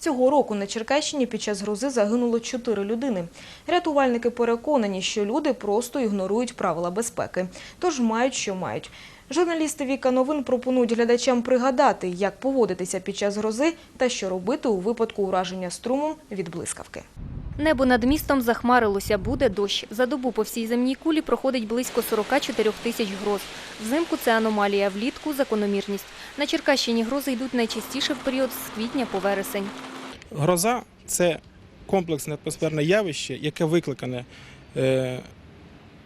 Цього року на Черкащині під час грози загинуло чотири людини. Рятувальники переконані, що люди просто ігнорують правила безпеки. Тож мають, що мають. Журналісти Віка Новин пропонують глядачам пригадати, як поводитися під час грози та що робити у випадку ураження струмом від блискавки. Небо над містом захмарилося, буде дощ. За добу по всій земній кулі проходить близько 44 тисяч гроз. Взимку це аномалія, влітку – закономірність. На Черкащині грози йдуть найчастіше в період з квітня по вересень. Гроза це комплексне атмосферне явище, яке викликане е,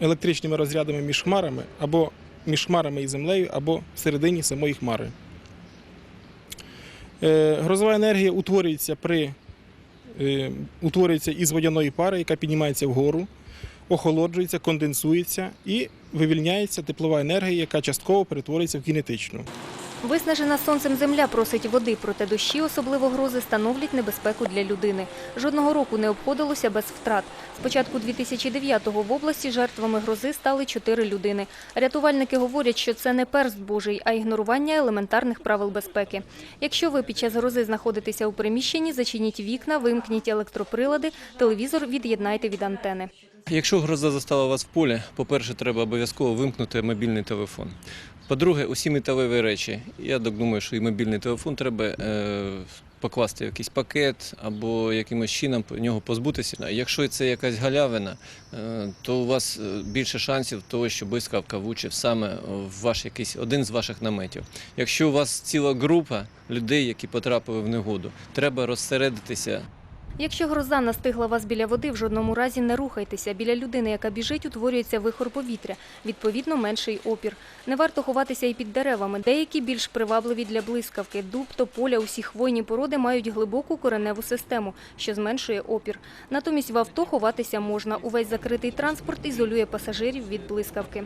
електричними розрядами між хмарами або між хмарами і землею, або всередині самої хмари. Е, Грозова енергія утворюється при е, утворюється із водяної пари, яка піднімається вгору, охолоджується, конденсується і вивільняється теплова енергія, яка частково перетворюється в кінетичну. Виснажена сонцем земля просить води, проте дощі, особливо грози, становлять небезпеку для людини. Жодного року не обходилося без втрат. З початку 2009-го в області жертвами грози стали чотири людини. Рятувальники говорять, що це не перст Божий, а ігнорування елементарних правил безпеки. Якщо ви під час грози знаходитеся у приміщенні, зачиніть вікна, вимкніть електроприлади, телевізор від'єднайте від антени. Якщо гроза застала вас в полі, по-перше, треба обов'язково вимкнути мобільний телефон. По-друге, усі металеві речі. Я так думаю, що і мобільний телефон треба е, покласти в якийсь пакет або якимось чином нього позбутися. Якщо це якась галявина, е, то у вас е, більше шансів того, що блискавка влучив саме в ваш якийсь один з ваших наметів. Якщо у вас ціла група людей, які потрапили в негоду, треба розсередитися Якщо гроза настигла вас біля води, в жодному разі не рухайтеся. Біля людини, яка біжить, утворюється вихор повітря, відповідно менший опір. Не варто ховатися і під деревами. Деякі більш привабливі для блискавки. Дуб, тополя, усі хвойні породи мають глибоку кореневу систему, що зменшує опір. Натомість в авто ховатися можна. Увесь закритий транспорт ізолює пасажирів від блискавки.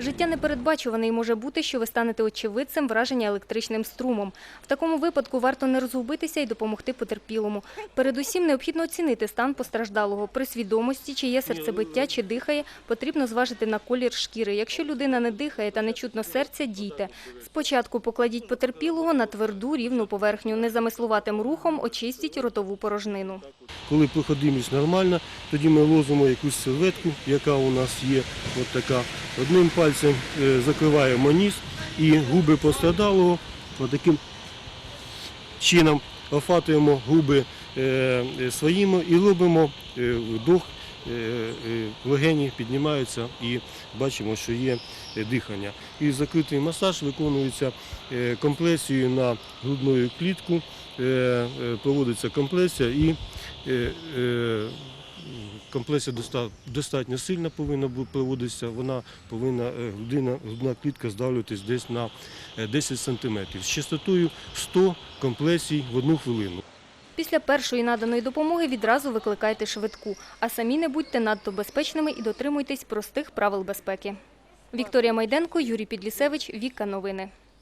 Життя непередбачуване і може бути, що ви станете очевидцем враження електричним струмом. В такому випадку варто не розгубитися і допомогти потерпілому. Передусім необхідно оцінити стан постраждалого. При свідомості, чи є серцебиття, чи дихає, потрібно зважити на колір шкіри. Якщо людина не дихає та не чутно серця, дійте. Спочатку покладіть потерпілого на тверду рівну поверхню. Незамислуватим рухом очистіть ротову порожнину. Коли проходимість нормальна, тоді ми ложимо якусь серветку, яка у нас є, от. Одним пальцем е, закриваємо ніс і губи пострадалого таким чином офатуємо губи своїми і робимо е, е, е, легені піднімаються і бачимо, що є е, дихання. І закритий масаж виконується е, компресією на грудну клітку, е, е, проводиться компресія і е, е, Компресія доста- достатньо сильно повинна проводитися, вона повинна е, грудина, грудна клітка здавлюватись десь на е, 10 см з частотою 100 компресій в одну хвилину. Після першої наданої допомоги відразу викликайте швидку, а самі не будьте надто безпечними і дотримуйтесь простих правил безпеки. Вікторія Майденко, Юрій Підлісевич, Віка Новини.